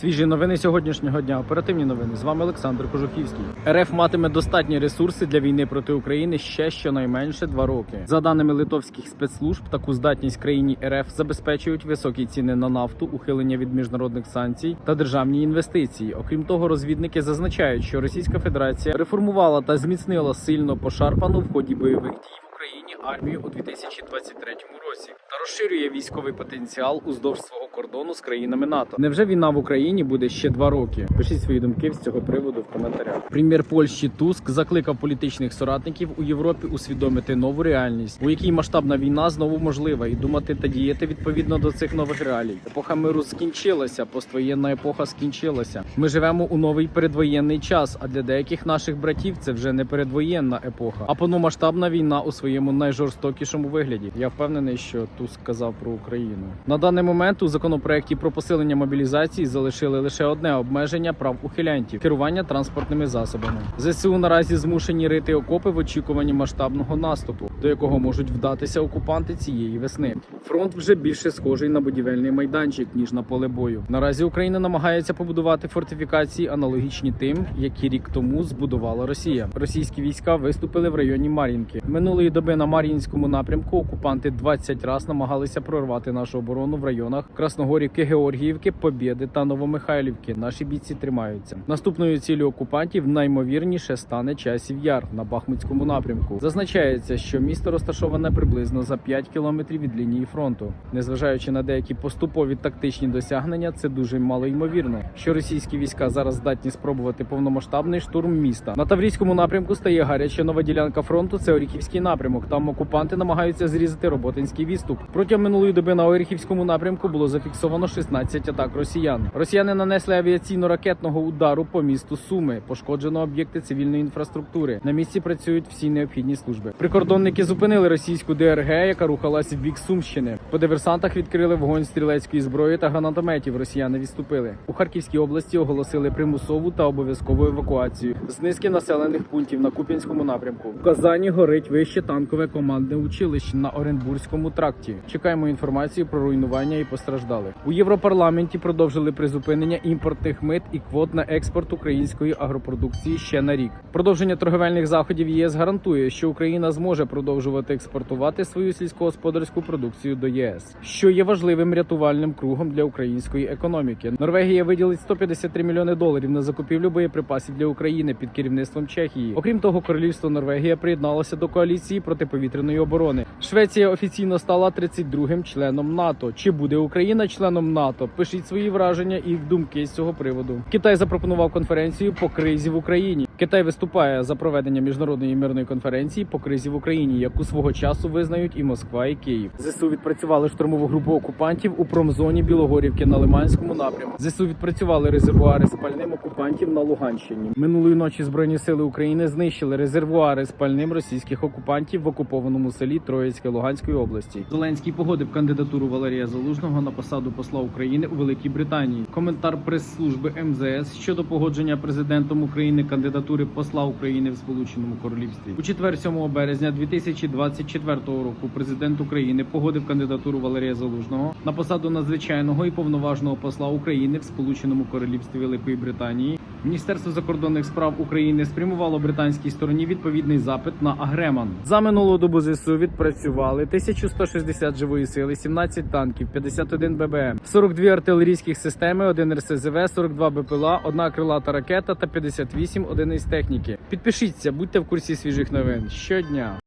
Свіжі новини сьогоднішнього дня. Оперативні новини. З вами Олександр Кожухівський. РФ матиме достатні ресурси для війни проти України ще щонайменше два роки. За даними литовських спецслужб, таку здатність країні РФ забезпечують високі ціни на нафту, ухилення від міжнародних санкцій та державні інвестиції. Окрім того, розвідники зазначають, що Російська Федерація реформувала та зміцнила сильно пошарпану в ході бойових дій в Україні армію у 2023 році та розширює військовий потенціал уздовж свого кордону з країнами НАТО. Невже війна в Україні буде ще два роки? Пишіть свої думки з цього приводу в коментарях. Прем'єр Польщі Туск закликав політичних соратників у Європі усвідомити нову реальність, у якій масштабна війна знову можлива, і думати та діяти відповідно до цих нових реалій. Епоха миру скінчилася, поствоєнна епоха скінчилася. Ми живемо у новий передвоєнний час. А для деяких наших братів це вже не передвоєнна епоха, а повномасштабна війна у своєму найжорстокішому вигляді. Я впевнений, що Туск казав про Україну. На даний момент у законопроекті про посилення мобілізації залишили лише одне обмеження прав ухилянтів керування транспортними засобами. ЗСУ наразі змушені рити окопи в очікуванні масштабного наступу, до якого можуть вдатися окупанти цієї весни. Фронт вже більше схожий на будівельний майданчик ніж на поле бою. Наразі Україна намагається побудувати фортифікації, аналогічні тим, які рік тому збудувала Росія. Російські війська виступили в районі Мар'їнки. Минулої доби на Мар'їнському напрямку окупанти 20 раз намагалися прорвати нашу оборону в районах Красногорівки, Георгіївки, Побєди та Новомихайлівки. Наші бійці тримаються. Наступною ціллю окупантів наймовірніше стане часів яр на Бахмутському напрямку. Зазначається, що місто розташоване приблизно за 5 кілометрів від лінії фронту. Незважаючи на деякі поступові тактичні досягнення, це дуже мало ймовірно, що російські війська зараз здатні спробувати повномасштабний штурм міста. На Таврійському напрямку стає гаряча нова ділянка фронту. Це Оріхівський напрямок. Там окупанти намагаються зрізати роботинський відступ. Протягом минулої доби на Оріхівському напрямку було зафіксовано 16 атак росіян. Росіяни нанесли авіаційно-ракетного удару по місту Суми. Пошкоджено об'єкти цивільної інфраструктури. На місці працюють всі необхідні служби. Прикордонники зупинили російську ДРГ, яка рухалась в бік Сумщини. По диверсантах відкрили вогонь стрілецької зброї та гранатометів. Росіяни відступили. У Харківській області оголосили примусову та обов'язкову евакуацію з низки населених пунктів на Куп'янському напрямку. В Казані горить вище танкове командне училище на Оренбурзькому тракті. Чекаємо інформацію про руйнування і постраждалих. У Європарламенті продовжили призупинення імпортних мит і квот на експорт української агропродукції ще на рік. Продовження торговельних заходів ЄС гарантує, що Україна зможе продовжувати експортувати свою сільськогосподарську продукцію до ЄС, що є важливим рятувальним кругом для української економіки. Норвегія виділить 153 мільйони доларів на закупівлю боєприпасів для України під керівництвом Чехії. Окрім того, королівство Норвегія приєдналося до коаліції протиповітряної оборони. Швеція офіційно стала 32-м членом НАТО. Чи буде Україна членом НАТО? Пишіть свої враження і думки з цього приводу. Китай запропонував конференцію по кризі в Україні. Китай виступає за проведення міжнародної мирної конференції по кризі в Україні, яку свого часу визнають і Москва, і Київ. ЗСУ відпрацювали штурмову групу окупантів у промзоні Білогорівки на Лиманському напрямку. ЗСУ відпрацювали резервуари з пальним окупантів на Луганщині. Минулої ночі збройні сили України знищили резервуари з пальним російських окупантів в окупованому селі Троїцьке Луганської області. Зеленський погодив кандидатуру Валерія Залужного на посаду посла України у Великій Британії. Коментар прес-служби МЗС щодо погодження президентом України кандидатури посла України в Сполученому Королівстві. У четвер, 7 березня 2024 року, президент України погодив кандидатуру Валерія Залужного на посаду надзвичайного і повноважного посла України в Сполученому Королівстві Великої Британії. Міністерство закордонних справ України спрямувало британській стороні відповідний запит на Агреман. За минулу добу ЗСУ відпрацювали 1160 живої сили, 17 танків, 51 ББМ, 42 артилерійських системи, 1 РСЗВ, 42 БПЛА, одна крилата ракета та 58 одиниць техніки. Підпишіться, будьте в курсі свіжих новин щодня.